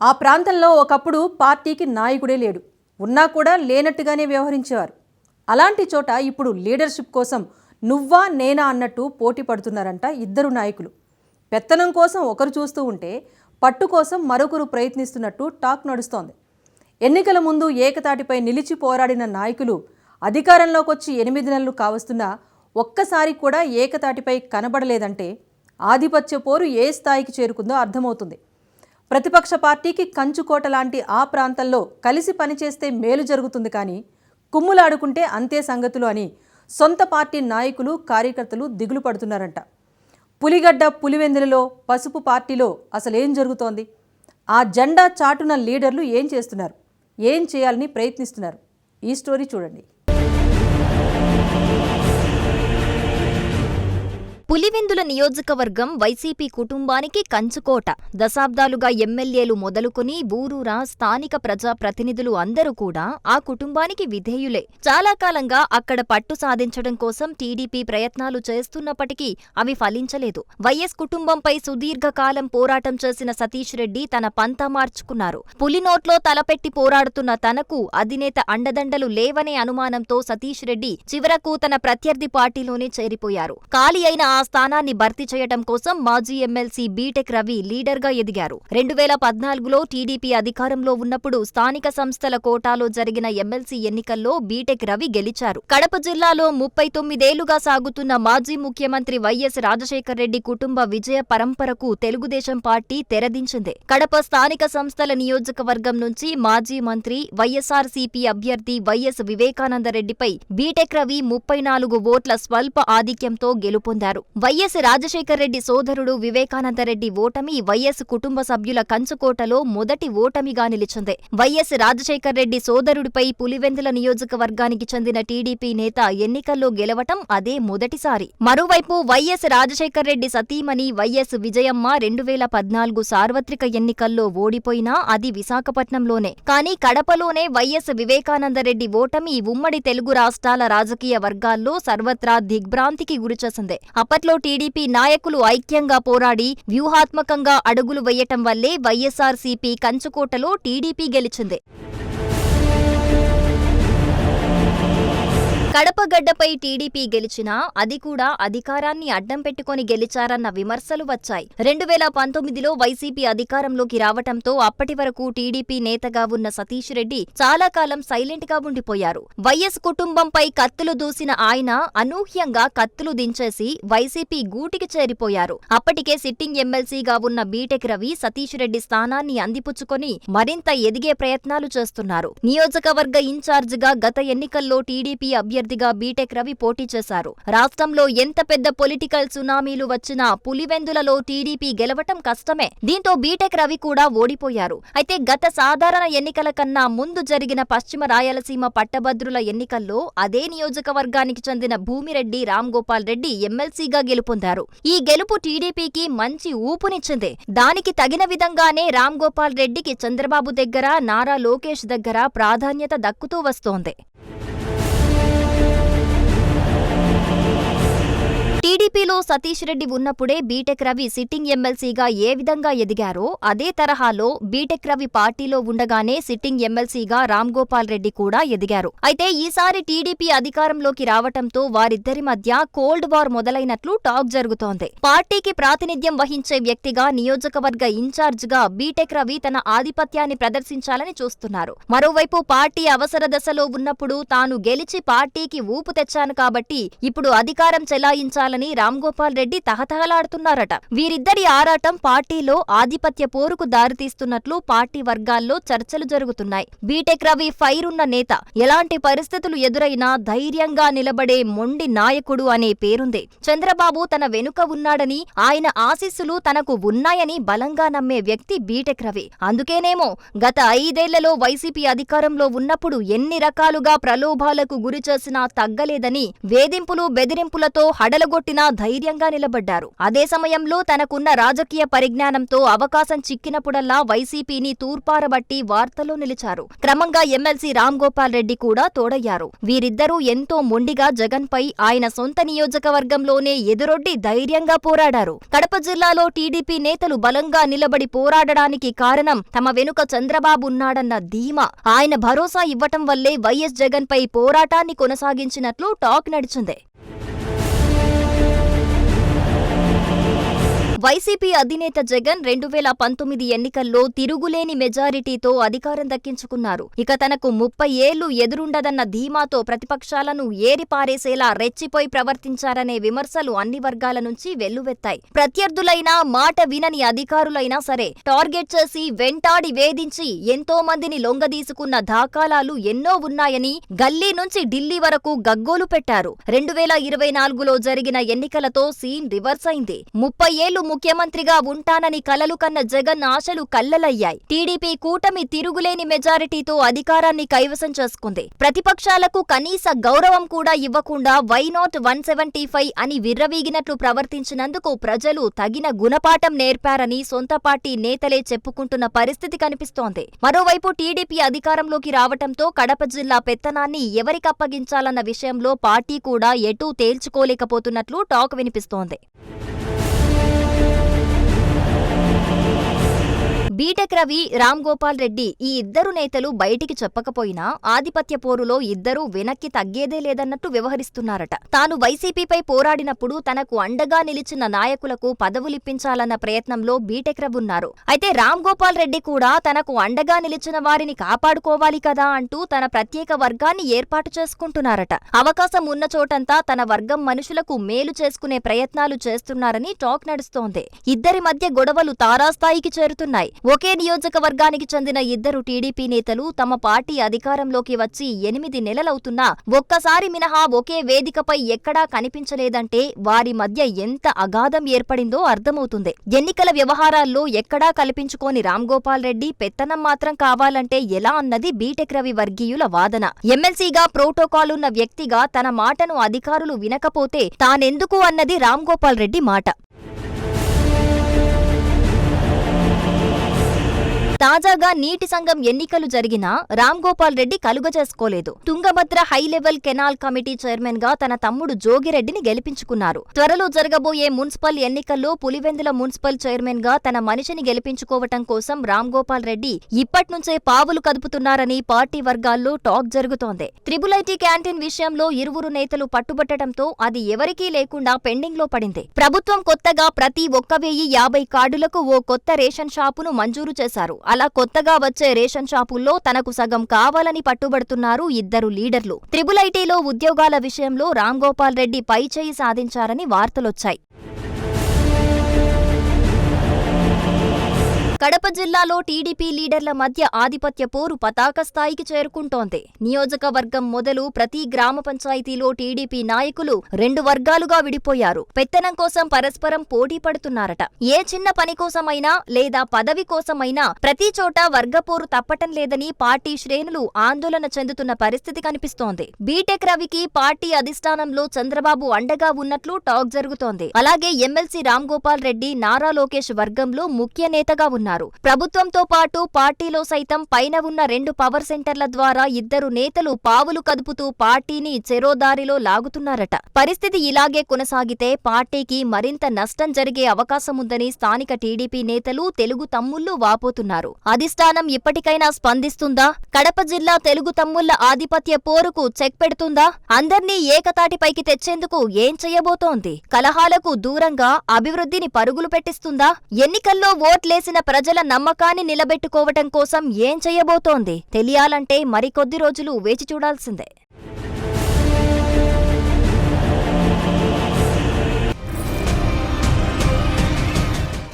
ఆ ప్రాంతంలో ఒకప్పుడు పార్టీకి నాయకుడే లేడు. ఉన్నా కూడా లేనట్టుగానే వ్యవహరించేవారు. అలాంటి చోట ఇప్పుడు లీడర్షిప్ కోసం నువ్వా నేనా అన్నట్టు పోటీ పడుతున్నారంట ఇద్దరు నాయకులు. పెత్తనం కోసం ఒకరు చూస్తూ ఉంటే పట్టు కోసం మరొకరు ప్రయత్నిస్తున్నట్టు టాక్ నడుస్తోంది. ఎన్నికల ముందు ఏకతాటిపై నిలిచి పోరాడిన నాయకులు అధికారంలోకి వచ్చి ఎనిమిది నెలలు కావస్తున్నా ఒక్కసారి కూడా ఏకతాటిపై కనబడలేదంటే ఆధిపత్య పోరు ఏ స్థాయికి చేరుకుందో అర్థమవుతుంది. ప్రతిపక్ష పార్టీకి కంచుకోట లాంటి ఆ ప్రాంతంలో కలిసి పనిచేస్తే మేలు జరుగుతుంది కానీ కుమ్ములాడుకుంటే అంతే సంగతులు అని సొంత పార్టీ నాయకులు కార్యకర్తలు దిగులు పడుతున్నారంట. పులిగడ్డ పులివెందులలో పసుపు పార్టీలో అసలేం జరుగుతోంది? ఆ జెండా చాటున లీడర్లు ఏం చేస్తున్నారు? ఏం చేయాలని ప్రయత్నిస్తున్నారు? ఈ స్టోరీ చూడండి. పులివెందుల నియోజకవర్గం వైసీపీ కుటుంబానికి కంచుకోట. దశాబ్దాలుగా ఎమ్మెల్యేలు మొదలుకొని ఊరూరా స్థానిక ప్రజా ప్రతినిధులు అందరూ కూడా ఆ కుటుంబానికి విధేయులే. చాలా కాలంగా అక్కడ పట్టు సాధించడం కోసం టీడీపీ ప్రయత్నాలు చేస్తున్నప్పటికీ అవి ఫలించలేదు. వైఎస్ కుటుంబంపై సుదీర్ఘకాలం పోరాటం చేసిన సతీష్ రెడ్డి తన పంతా మార్చుకున్నారు. పులినోట్లో తలపెట్టి పోరాడుతున్న తనకు అధినేత అండదండలు లేవనే అనుమానంతో సతీష్ రెడ్డి చివరకు తన ప్రత్యర్థి పార్టీలోనే చేరిపోయారు. ఖాళీ అయిన ఆ స్థానాన్ని భర్తీ చేయడం కోసం మాజీ ఎమ్మెల్సీ బీటెక్ రవి లీడర్గా ఎదిగారు. రెండు వేల పద్నాలుగులో టీడీపీ అధికారంలో ఉన్నప్పుడు స్థానిక సంస్థల కోటాలో జరిగిన ఎమ్మెల్సీ ఎన్నికల్లో బీటెక్ రవి గెలిచారు. కడప జిల్లాలో ముప్పై తొమ్మిదేళ్ళుగా సాగుతున్న మాజీ ముఖ్యమంత్రి వైఎస్ రాజశేఖర రెడ్డి కుటుంబ విజయ పరంపరకు తెలుగుదేశం పార్టీ తెరదించింది. కడప స్థానిక సంస్థల నియోజకవర్గం నుంచి మాజీ మంత్రి వైఎస్ఆర్సీపీ అభ్యర్థి వైఎస్ వివేకానందరెడ్డిపై బీటెక్ రవి ముప్పై నాలుగు ఓట్ల స్వల్ప ఆధిక్యంతో గెలుపొందారు. వైఎస్ రాజశేఖరరెడ్డి సోదరుడు వివేకానందరెడ్డి ఓటమి వైఎస్ కుటుంబ సభ్యుల కంచుకోటలో మొదటి ఓటమిగా నిలిచింది. వైఎస్ రాజశేఖరరెడ్డి సోదరుడిపై పులివెందుల నియోజకవర్గానికి చెందిన టీడీపీ నేత ఎన్నికల్లో గెలవటం అదే మొదటిసారి. మరోవైపు వైఎస్ రాజశేఖరరెడ్డి సతీమణి వైఎస్ విజయమ్మ రెండు వేల పద్నాలుగు సార్వత్రిక ఎన్నికల్లో ఓడిపోయినా అది విశాఖపట్నంలోనే. కానీ కడపలోనే వైఎస్ వివేకానందరెడ్డి ఓటమి ఉమ్మడి తెలుగు రాష్ట్రాల రాజకీయ వర్గాల్లో సర్వత్రా దిగ్భ్రాంతికి గురిచేసింది. అప్పట్లో టీడీపీ నాయకులు ఐక్యంగా పోరాడి వ్యూహాత్మకంగా అడుగులు వేయటం వల్లే వైఎస్ఆర్సీపీ కంచుకోటలో టీడీపీ గెలిచింది. కడపగడ్డపై టీడీపీ గెలిచినా అది కూడా అధికారాన్ని అడ్డం పెట్టుకొని గెలిచారన్న విమర్శలు వచ్చాయి. రెండు వేల పంతొమ్మిదిలో వైసీపీ అధికారంలోకి రావటంతో అప్పటి వరకు టీడీపీ నేతగా ఉన్న సతీష్ రెడ్డి చాలా కాలం సైలెంట్గా ఉండిపోయారు. వైఎస్ కుటుంబంపై కత్తులు దూసిన ఆయన అనూహ్యంగా కత్తులు దించేసి వైసీపీ గూటికి చేరిపోయారు. అప్పటికే సిట్టింగ్ ఎమ్మెల్సీగా ఉన్న బీటెక్ రవి సతీష్ రెడ్డి స్థానాన్ని అందిపుచ్చుకొని మరింత ఎదిగే ప్రయత్నాలు చేస్తున్నారు. నియోజకవర్గ ఇన్ఛార్జిగా గత ఎన్నికల్లో టీడీపీ అభ్యర్థి అభ్యర్థిగా బీటెక్ రవి పోటీ చేశారు. రాష్ట్రంలో ఎంత పెద్ద పొలిటికల్ సునామీలు వచ్చినా పులివెందులలో టీడీపీ గెలవటం కష్టమే. దీంతో బీటెక్ రవి కూడా ఓడిపోయారు. అయితే గత సాధారణ ఎన్నికల కన్నా ముందు జరిగిన పశ్చిమ రాయలసీమ పట్టభద్రుల ఎన్నికల్లో అదే నియోజకవర్గానికి చెందిన భూమిరెడ్డి రామ్ గోపాల్ రెడ్డి ఎమ్మెల్సీగా గెలుపొందారు. ఈ గెలుపు టీడీపీకి మంచి ఊపునిచ్చింది. దానికి తగిన విధంగానే రామ్ గోపాల్ రెడ్డికి చంద్రబాబు దగ్గర నారా లోకేష్ దగ్గర ప్రాధాన్యత దక్కుతూ వస్తోంది. టీడీపీలో సతీష్ రెడ్డి ఉన్నప్పుడే బీటెక్ రవి సిట్టింగ్ ఎమ్మెల్సీగా ఏ విధంగా ఎదిగారో అదే తరహాలో బీటెక్ రవి పార్టీలో ఉండగానే సిట్టింగ్ ఎమ్మెల్సీగా రామ్ గోపాల్ రెడ్డి కూడా ఎదిగారు. అయితే ఈసారి టీడీపీ అధికారంలోకి రావటంతో వారిద్దరి మధ్య కోల్డ్ వార్ మొదలైనట్లు టాక్ జరుగుతోంది. పార్టీకి ప్రాతినిధ్యం వహించే వ్యక్తిగా నియోజకవర్గ ఇన్ఛార్జ్గా బీటెక్ రవి తన ఆధిపత్యాన్ని ప్రదర్శించాలని చూస్తున్నారు. మరోవైపు పార్టీ అవసర దశలో ఉన్నప్పుడు తాను గెలిచి పార్టీకి ఊపు తెచ్చాను కాబట్టి ఇప్పుడు అధికారం చెలాయించాలని రామ్ గోపాల్ రెడ్డి తహతహలాడుతున్నారట. వీరిద్దరి ఆరాటం పార్టీలో ఆధిపత్య పోరుకు దారితీస్తున్నట్లు పార్టీ వర్గాల్లో చర్చలు జరుగుతున్నాయి. బీటెక్ రవి ఫైర్ ఉన్న నేత ఎలాంటి పరిస్థితులు ఎదురైనా ధైర్యంగా నిలబడే మొండి నాయకుడు అనే పేరుంది. చంద్రబాబు తన వెనుక ఉన్నాడని ఆయన ఆశీస్సులు తనకు ఉన్నాయని బలంగా నమ్మే వ్యక్తి బీటెక్ రవి. అందుకేనేమో గత ఐదేళ్ళలో వైసీపీ అధికారంలో ఉన్నప్పుడు ఎన్ని రకాలుగా ప్రలోభాలకు గురిచేసినా తగ్గలేదని వేధింపులు బెదిరింపులతో హడలగొట్టి కొట్టినా ధైర్యంగా నిలబడ్డారు. అదే సమయంలో తనకున్న రాజకీయ పరిజ్ఞానంతో అవకాశం చిక్కినప్పుడల్లా వైసీపీని తూర్పారబట్టి వార్తల్లో నిలిచారు. క్రమంగా ఎమ్మెల్సీ రామ్ గోపాల్ రెడ్డి కూడా తోడయ్యారు. వీరిద్దరూ ఎంతో మొండిగా జగన్ పై ఆయన సొంత నియోజకవర్గంలోనే ఎదురొడ్డి ధైర్యంగా పోరాడారు. కడప జిల్లాలో టీడీపీ నేతలు బలంగా నిలబడి పోరాడడానికి కారణం తమ వెనుక చంద్రబాబు ఉన్నాడన్న ధీమా. ఆయన భరోసా ఇవ్వటం వల్లే వైఎస్ జగన్ పై పోరాటాన్ని కొనసాగించినట్లు టాక్ నడిచింది. వైసీపీ అధినేత జగన్ రెండు వేల పంతొమ్మిది ఎన్నికల్లో తిరుగులేని మెజారిటీతో అధికారం దక్కించుకున్నారు. ఇక తనకు ముప్పై ఏళ్ళు ఎదురుండదన్న ధీమాతో ప్రతిపక్షాలను ఏరిపారేసేలా రెచ్చిపోయి ప్రవర్తించారనే విమర్శలు అన్ని వర్గాల నుంచి వెల్లువెత్తాయి. ప్రత్యర్థులైనా మాట వినని అధికారులైనా సరే టార్గెట్ చేసి వెంటాడి వేధించి ఎంతో మందిని లొంగదీసుకున్న దాఖలాలు ఎన్నో ఉన్నాయని గల్లీ నుంచి ఢిల్లీ వరకు గగ్గోలు పెట్టారు. రెండు వేల ఇరవై నాలుగులో జరిగిన ఎన్నికలతో సీన్ రివర్స్ అయింది. ముప్పై ఏళ్ళు ముఖ్యమంత్రిగా ఉంటానని కలలు కన్న జగన్ ఆశలు కల్లలయ్యాయి. టీడీపీ కూటమి తిరుగులేని మెజారిటీతో అధికారాన్ని కైవసం చేసుకుంది. ప్రతిపక్షాలకు కనీస గౌరవం కూడా ఇవ్వకుండా why not one seventy five అని విర్రవీగినట్లు ప్రవర్తించినందుకు ప్రజలు తగిన గుణపాఠం నేర్పారని సొంత పార్టీ నేతలే చెప్పుకుంటున్న పరిస్థితి కనిపిస్తోంది. మరోవైపు టీడీపీ అధికారంలోకి రావటంతో కడప జిల్లా పెత్తనాన్ని ఎవరికప్పగించాలన్న విషయంలో పార్టీ కూడా ఎటూ తేల్చుకోలేకపోతున్నట్లు టాక్ వినిపిస్తోంది. బీటెక్ రవి రామ్ గోపాల్ రెడ్డి ఈ ఇద్దరు నేతలు బయటికి చెప్పకపోయినా ఆధిపత్య పోరులో ఇద్దరూ వెనక్కి తగ్గేదే లేదన్నట్టు వ్యవహరిస్తున్నారట. తాను వైసీపీపై పోరాడినప్పుడు తనకు అండగా నిలిచిన నాయకులకు పదవులిప్పించాలన్న ప్రయత్నంలో బీటెక్ రవి ఉన్నారు. అయితే రామ్ గోపాల్ రెడ్డి కూడా తనకు అండగా నిలిచిన వారిని కాపాడుకోవాలి కదా అంటూ తన ప్రత్యేక వర్గాన్ని ఏర్పాటు చేసుకుంటున్నారట. అవకాశం ఉన్న చోటంతా తన వర్గం మనుషులకు మేలు చేసుకునే ప్రయత్నాలు చేస్తున్నారని టాక్ నడుస్తోంది. ఇద్దరి మధ్య గొడవలు తారాస్థాయికి చేరుతున్నాయి. ఒకే నియోజకవర్గానికి చెందిన ఇద్దరు టీడీపీ నేతలు తమ పార్టీ అధికారంలోకి వచ్చి ఎనిమిది నెలలవుతున్నా ఒక్కసారి మినహా ఒకే వేదికపై ఎక్కడా కనిపించలేదంటే వారి మధ్య ఎంత అగాధం ఏర్పడిందో అర్థమవుతుంది. ఎన్నికల వ్యవహారాల్లో ఎక్కడా కల్పించుకోని రామ్ గోపాల్ రెడ్డి పెత్తనం మాత్రం కావాలంటే ఎలా అన్నది బీటెక్ రవి వర్గీయుల వాదన. ఎమ్మెల్సీగా ప్రోటోకాల్ ఉన్న వ్యక్తిగా తన మాటను అధికారులు వినకపోతే తానెందుకు అన్నది రామ్ గోపాల్ రెడ్డి మాట. తాజాగా నీటి సంఘం ఎన్నికలు జరిగినా రామ్ గోపాల్ రెడ్డి కలుగ చేసుకోలేదు. Tungabhadra high level canal committee చైర్మన్గా తన తమ్ముడు జోగిరెడ్డిని గెలిపించుకున్నారు. త్వరలో జరగబోయే మున్సిపల్ ఎన్నికల్లో పులివెందుల మున్సిపల్ చైర్మన్గా తన మనిషిని గెలిపించుకోవటం కోసం రామ్ గోపాల్ రెడ్డి ఇప్పట్నుంచే పావులు కదుపుతున్నారని పార్టీ వర్గాల్లో టాక్ జరుగుతోంది. త్రిబుల్ ఐటీ క్యాంటీన్ విషయంలో ఇరువురు నేతలు పట్టుబట్టడంతో అది ఎవరికీ లేకుండా పెండింగ్లో పడింది. ప్రభుత్వం కొత్తగా ప్రతి ఒక్క వెయ్యి యాభై కార్డులకు ఓ కొత్త రేషన్ షాపును మంజూరు చేశారు. అలా కొత్తగా వచ్చే రేషన్ షాపుల్లో తనకు సగం కావాలని పట్టుబడుతున్నారు ఇద్దరు లీడర్లు. త్రిబుల్ ఐటీలో ఉద్యోగాల విషయంలో రామ్ గోపాల్ రెడ్డి పైచేయి సాధించారని వార్తలొచ్చాయి. కడప జిల్లాలో టీడీపీ లీడర్ల మధ్య ఆధిపత్య పోరు పతాక స్థాయికి చేరుకుంటోంది. నియోజకవర్గం మొదలు ప్రతి గ్రామ పంచాయతీలో టీడీపీ నాయకులు రెండు వర్గాలుగా విడిపోయారు. పెత్తనం కోసం పరస్పరం పోటీ పడుతున్నారట. ఏ చిన్న పని కోసమైనా లేదా పదవి కోసమైనా ప్రతి చోట వర్గపోరు తప్పటం లేదని పార్టీ శ్రేణులు ఆందోళన చెందుతున్న పరిస్థితి కనిపిస్తోంది. బీటెక్ రవికి పార్టీ అధిష్టానంలో చంద్రబాబు అండగా ఉన్నట్లు టాక్ జరుగుతోంది. అలాగే ఎమ్మెల్సీ రామ్ గోపాల్ రెడ్డి నారా లోకేష్ వర్గంలో ముఖ్య నేతగా ఉన్నారు. ప్రభుత్వంతో పాటు పార్టీలో సైతం పైన ఉన్న రెండు పవర్ సెంటర్ల ద్వారా ఇద్దరు నేతలు పావులు కదుపుతూ పార్టీని చెరోదారిలో లాగుతున్నారట. పరిస్థితి ఇలాగే కొనసాగితే పార్టీకి మరింత నష్టం జరిగే అవకాశముందని స్థానిక టీడీపీ నేతలు తెలుగు తమ్ముళ్ళు వాపోతున్నారు. అధిష్టానం ఇప్పటికైనా స్పందిస్తుందా? కడప జిల్లా తెలుగు తమ్ముళ్ళ ఆధిపత్య పోరుకు చెక్ పెడుతుందా? అందర్నీ ఏకతాటిపైకి తెచ్చేందుకు ఏం చెయ్యబోతోంది కలహాలకు దూరంగా అభివృద్ధిని పరుగులు పెట్టిస్తుందా? ఎన్నికల్లో ఓట్లేసిన ప్రజల నమ్మకాన్ని నిలబెట్టుకోవటం కోసం ఏం చేయబోతోంది? తెలియాలంటే మరికొద్ది రోజులు వేచి చూడాల్సిందే.